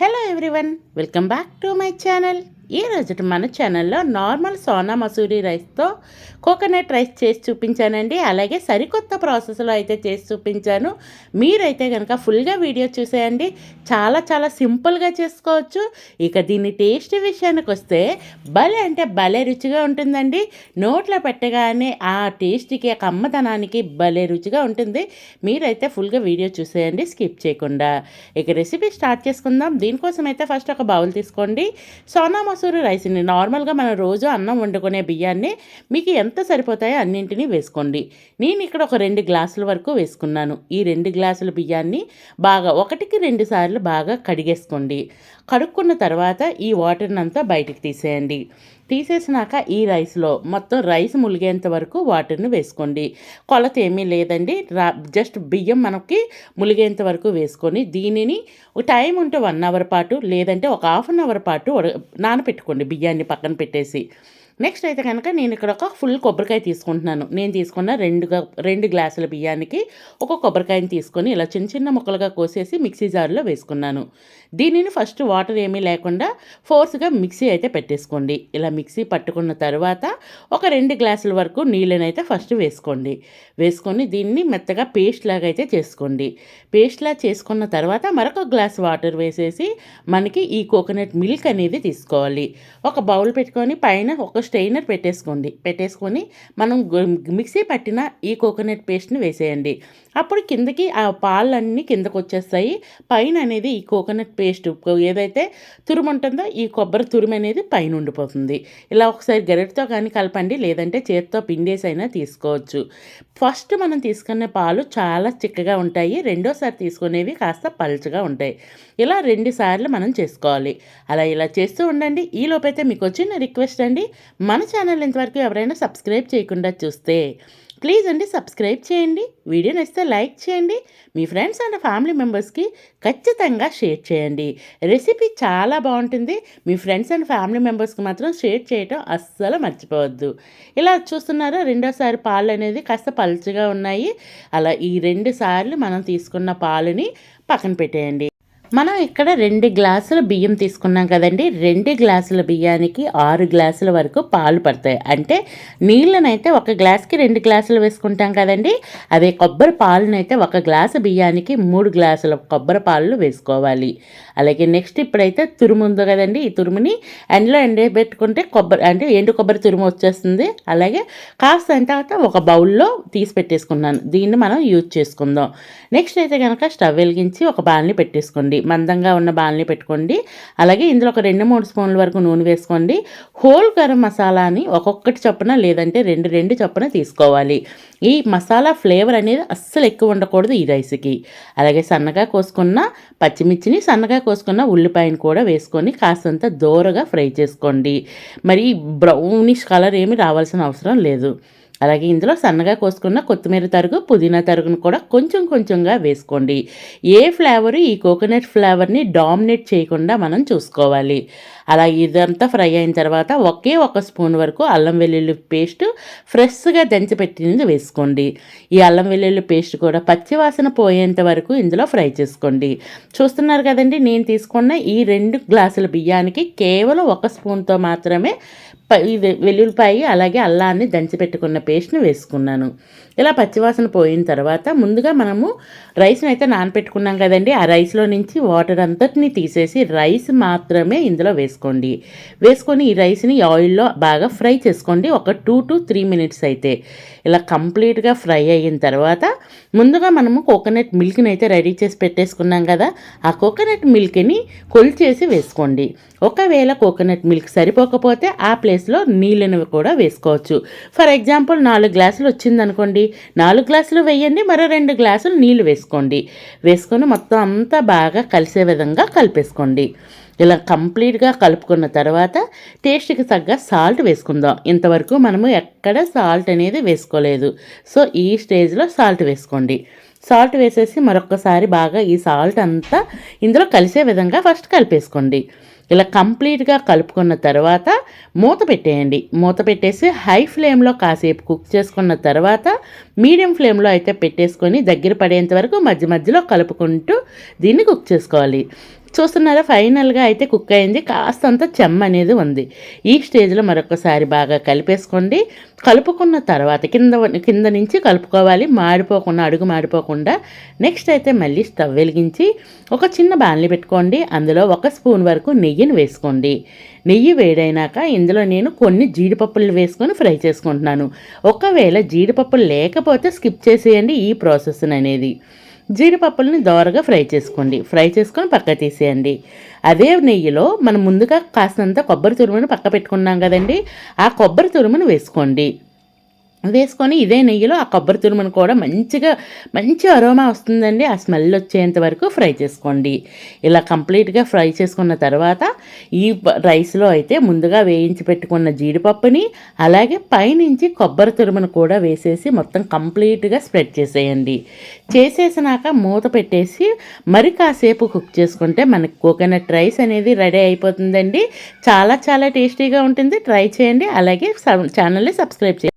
Hello everyone welcome back to my channel. ఈ రోజు మన ఛానల్లో నార్మల్ సోనా మసూరి రైస్తో కోకోనట్ రైస్ చేసి చూపించానండి. అలాగే సరికొత్త ప్రాసెస్లో అయితే చేసి చూపించాను. మీరైతే కనుక ఫుల్గా వీడియో చూసేయండి. చాలా చాలా సింపుల్గా చేసుకోవచ్చు. ఇక దీని టేస్ట్ విషయానికి వస్తే భలే అంటే భలే రుచిగా ఉంటుందండి. నోట్లో పెట్టగానే ఆ టేస్ట్కి ఆ కమ్మదనానికి భలే రుచిగా ఉంటుంది. మీరైతే ఫుల్గా వీడియో చూసేయండి స్కిప్ చేయకుండా. ఇక రెసిపీ స్టార్ట్ చేసుకుందాం. దీనికోసం అయితే ఫస్ట్ ఒక బౌల్ తీసుకోండి. సోనా మసూరి రైస్ని నార్మల్గా మనం రోజు అన్నం వండుకునే బియ్యాన్ని మీకు ఎంత సరిపోతాయో అన్నింటినీ వేసుకోండి. నేను ఇక్కడ ఒక రెండు గ్లాసుల వరకు వేసుకున్నాను. ఈ రెండు గ్లాసుల బియ్యాన్ని బాగా ఒకటికి రెండు సార్లు బాగా కడిగేసుకోండి. కడుక్కున్న తర్వాత ఈ వాటర్ని అంతా బయటికి తీసేయండి. తీసేసినాక ఈ రైస్లో మొత్తం రైస్ ములిగేంత వరకు వాటర్ని వేసుకోండి. కొలత ఏమీ లేదండి. రా జస్ట్ బియ్యం మనకి ములిగేంత వరకు వేసుకొని దీనిని టైం ఉంటే వన్ అవర్ పాటు లేదంటే ఒక హాఫ్ అన్ అవర్ పాటు నానపెట్టుకోండి బియ్యాన్ని పక్కన పెట్టేసి. నెక్స్ట్ అయితే కనుక నేను ఇక్కడ ఒక ఫుల్ కొబ్బరికాయ తీసుకుంటున్నాను. నేను తీసుకున్న రెండు రెండు గ్లాసుల బియ్యానికి ఒక కొబ్బరికాయని తీసుకొని ఇలా చిన్న చిన్న ముక్కలుగా కోసేసి మిక్సీ జార్లో వేసుకున్నాను. దీనిని ఫస్ట్ వాటర్ ఏమీ లేకుండా ఫోర్స్గా మిక్సీ అయితే పెట్టేసుకోండి. ఇలా మిక్సీ పట్టుకున్న తర్వాత ఒక రెండు గ్లాసుల వరకు నీళ్ళని అయితే ఫస్ట్ వేసుకోండి. వేసుకొని దీన్ని మెత్తగా పేస్ట్ లాగా అయితే చేసుకోండి. పేస్ట్లా చేసుకున్న తర్వాత మరొక గ్లాస్ వాటర్ వేసేసి మనకి ఈ కోకోనట్ మిల్క్ అనేది తీసుకోవాలి. ఒక బౌల్ పెట్టుకొని పైన ఒక స్ట్రెయినర్ పెట్టేసుకోండి. పెట్టేసుకొని మనం మిక్సీ పట్టిన ఈ కోకోనట్ పేస్ట్ని వేసేయండి. అప్పుడు కిందకి ఆ పాలన్నీ కిందకు వచ్చేస్తాయి పైన అనేది ఈ కోకోనట్ పేస్ట్ ఏదైతే తురుము ఉంటుందో ఈ కొబ్బరి తురుము అనేది పైన ఉండిపోతుంది. ఇలా ఒకసారి గరిటతో కానీ కలపండి లేదంటే చేతితో పిండేసి అయినా తీసుకోవచ్చు. ఫస్ట్ మనం తీసుకునే పాలు చాలా చిక్కగా ఉంటాయి. రెండోసారి తీసుకునేవి కాస్త పలుచగా ఉంటాయి. ఇలా రెండు సార్లు మనం చేసుకోవాలి. అలా ఇలా చేస్తూ ఉండండి. ఈ లోపైతే మీకు వచ్చిన రిక్వెస్ట్ అండి. మన ఛానల్ ఇంతవరకు ఎవరైనా సబ్స్క్రైబ్ చేయకుండా చూస్తే ప్లీజ్ అండి సబ్స్క్రైబ్ చేయండి. వీడియో నచ్చితే లైక్ చేయండి. మీ ఫ్రెండ్స్ అండ్ ఫ్యామిలీ మెంబర్స్కి ఖచ్చితంగా షేర్ చేయండి. రెసిపీ చాలా బాగుంటుంది. మీ ఫ్రెండ్స్ అండ్ ఫ్యామిలీ మెంబర్స్కి మాత్రం షేర్ చేయటం అస్సలు మర్చిపోవద్దు. ఇలా చూస్తున్నారా? రెండోసారి పాలు అనేది కాస్త పలుచగా ఉన్నాయి. అలా ఈ రెండు సార్లు మనం తీసుకున్న పాలుని పక్కన పెట్టేయండి. మనం ఇక్కడ రెండు గ్లాసుల బియ్యం తీసుకున్నాం కదండి. రెండు గ్లాసుల బియ్యానికి ఆరు గ్లాసుల వరకు పాలు పడతాయి. అంటే నీళ్ళనైతే ఒక గ్లాస్కి రెండు గ్లాసులు వేసుకుంటాం కదండి. అదే కొబ్బరి పాలనైతే ఒక గ్లాసు బియ్యానికి మూడు గ్లాసుల కొబ్బరి పాలు వేసుకోవాలి. అలాగే నెక్స్ట్ ఇప్పుడైతే తురుము ఉంది కదండి ఈ తురుముని ఎండలో ఎండబెట్టుకుంటే కొబ్బరి అంటే ఎండు కొబ్బరి తురుము వచ్చేస్తుంది. అలాగే కాస్త తర్వాత ఒక బౌల్లో తీసి పెట్టేసుకున్నాను. దీన్ని మనం యూజ్ చేసుకుందాం. నెక్స్ట్ అయితే కనుక స్టవ్ వెలిగించి ఒక బాల్ని పెట్టేసుకోండి. మందంగా ఉన్న బాల్ని పెట్టుకోండి. అలాగే ఇందులో ఒక రెండు మూడు స్పూన్ల వరకు నూనె వేసుకోండి. హోల్ గరం మసాలాని ఒక్కొక్కటి చొప్పున లేదంటే రెండు రెండు చొప్పున తీసుకోవాలి. ఈ మసాలా ఫ్లేవర్ అనేది అస్సలు ఎక్కువ ఉండకూడదు ఈ రైస్కి. అలాగే సన్నగా కోసుకున్న పచ్చిమిర్చిని సన్నగా కోసుకున్న ఉల్లిపాయని కూడా వేసుకొని కాస్తంత దోరగా ఫ్రై చేసుకోండి. మరి బ్రౌనిష్ కలర్ ఏమి రావాల్సిన అవసరం లేదు. అలాగే ఇందులో సన్నగా కోసుకున్న కొత్తిమీర తరుగు పుదీనా తరుగును కూడా కొంచెం కొంచెంగా వేసుకోండి. ఏ ఫ్లేవర్ ఈ కోకోనట్ ఫ్లేవర్ని డామినేట్ చేయకుండా మనం చూసుకోవాలి. అలా ఇదంతా ఫ్రై అయిన తర్వాత ఒకే ఒక స్పూన్ వరకు అల్లం వెల్లుల్లి పేస్ట్ ఫ్రెష్గా దంచి పెట్టినది వేసుకోండి. ఈ అల్లం వెల్లుల్లి పేస్ట్ కూడా పచ్చివాసన పోయేంత వరకు ఇందులో ఫ్రై చేసుకోండి. చూస్తున్నారు కదండి నేను తీసుకున్న ఈ రెండు గ్లాసుల బియ్యానికి కేవలం ఒక స్పూన్తో మాత్రమే వెల్లుల్లిపాయ అలాగే అల్లాన్ని దంచి పెట్టుకున్న పేస్ట్ని వేసుకున్నాను. ఇలా పచ్చివాసన పోయిన తర్వాత ముందుగా మనము రైస్ని అయితే నానపెట్టుకున్నాం కదండి. ఆ రైస్లో నుంచి వాటర్ అంతటిని తీసేసి రైస్ మాత్రమే ఇందులో వేసుకోండి. వేసుకొని ఈ రైస్ని ఆయిల్లో బాగా ఫ్రై చేసుకోండి. ఒక టూ టు త్రీ మినిట్స్ అయితే. ఇలా కంప్లీట్గా ఫ్రై అయిన తర్వాత ముందుగా మనము కోకోనట్ మిల్క్ని అయితే రెడీ చేసి పెట్టేసుకున్నాం కదా. ఆ కోకోనట్ మిల్క్ని కొలిచేసి వేసుకోండి. ఒకవేళ కోకోనట్ మిల్క్ సరిపోకపోతే ఆ ప్లేస్ ప్లేస్లో నీళ్ళని కూడా వేసుకోవచ్చు. ఫర్ ఎగ్జాంపుల్ నాలుగు గ్లాసులు వచ్చిందనుకోండి. నాలుగు గ్లాసులు వేయండి మరో రెండు గ్లాసులు నీళ్ళు వేసుకోండి. వేసుకొని మొత్తం అంతా బాగా కలిసే విధంగా కలిపేసుకోండి. ఇలా కంప్లీట్గా కలుపుకున్న తర్వాత టేస్ట్కి తగ్గ సాల్ట్ వేసుకుందాం. ఇంతవరకు మనము ఎక్కడ సాల్ట్ అనేది వేసుకోలేదు. సో ఈ స్టేజ్లో సాల్ట్ వేసుకోండి. సాల్ట్ వేసేసి మరొకసారి బాగా ఈ సాల్ట్ అంతా ఇందులో కలిసే విధంగా ఫస్ట్ కలిపేసుకోండి. ఇలా కంప్లీట్గా కలుపుకున్న తర్వాత మూత పెట్టేయండి. మూత పెట్టేసి హై ఫ్లేమ్లో కాసేపు కుక్ చేసుకున్న తర్వాత మీడియం ఫ్లేమ్లో అయితే పెట్టేసుకొని దగ్గర పడేంత వరకు మధ్య మధ్యలో కలుపుకుంటూ దీన్ని కుక్ చేసుకోవాలి. చూస్తున్నారా? ఫైనల్గా అయితే కుక్ అయింది. కాస్తంత చెమ్మ అనేది ఉంది. ఈ స్టేజ్లో మరొకసారి బాగా కలిపేసుకోండి. కలుపుకున్న తర్వాత కింద కింద నుంచి కలుపుకోవాలి. మాడిపోకుండా అడుగు మాడిపోకుండా. నెక్స్ట్ అయితే మళ్ళీ స్టవ్ వెలిగించి ఒక చిన్న బాణలి పెట్టుకోండి. అందులో ఒక స్పూన్ వరకు నెయ్యిని వేసుకోండి. నెయ్యి వేడైనాక ఇందులో నేను కొన్ని జీడిపప్పులు వేసుకొని ఫ్రై చేసుకుంటున్నాను. ఒకవేళ జీడిపప్పులు లేకపోతే స్కిప్ చేసేయండి ఈ ప్రాసెస్ అనేది. జీడిపప్పుల్ని దోరగా ఫ్రై చేసుకోండి. ఫ్రై చేసుకొని పక్క తీసేయండి. అదే నెయ్యిలో మనం ముందుగా కాసినంత కొబ్బరి తురుమును పక్క పెట్టుకున్నాం కదండి. ఆ కొబ్బరి తురుమును వేసుకోండి. వేసుకొని ఇదే నెయ్యిలో ఆ కొబ్బరి తురుమును కూడా మంచిగా మంచి అరోమా వస్తుందండి. ఆ స్మెల్ వచ్చేంత వరకు ఫ్రై చేసుకోండి. ఇలా కంప్లీట్గా ఫ్రై చేసుకున్న తర్వాత ఈ రైస్లో అయితే ముందుగా వేయించి పెట్టుకున్న జీడిపప్పుని అలాగే పైనుంచి కొబ్బరి తురుమును కూడా వేసేసి మొత్తం కంప్లీట్గా స్ప్రెడ్ చేసేయండి. చేసేసినాక మూత పెట్టేసి మరి కాసేపు కుక్ చేసుకుంటే మనకి కోకోనట్ రైస్ అనేది రెడీ అయిపోతుందండి. చాలా చాలా టేస్టీగా ఉంటుంది. ట్రై చేయండి. అలాగే ఛానల్ని సబ్స్క్రైబ్ చేయండి.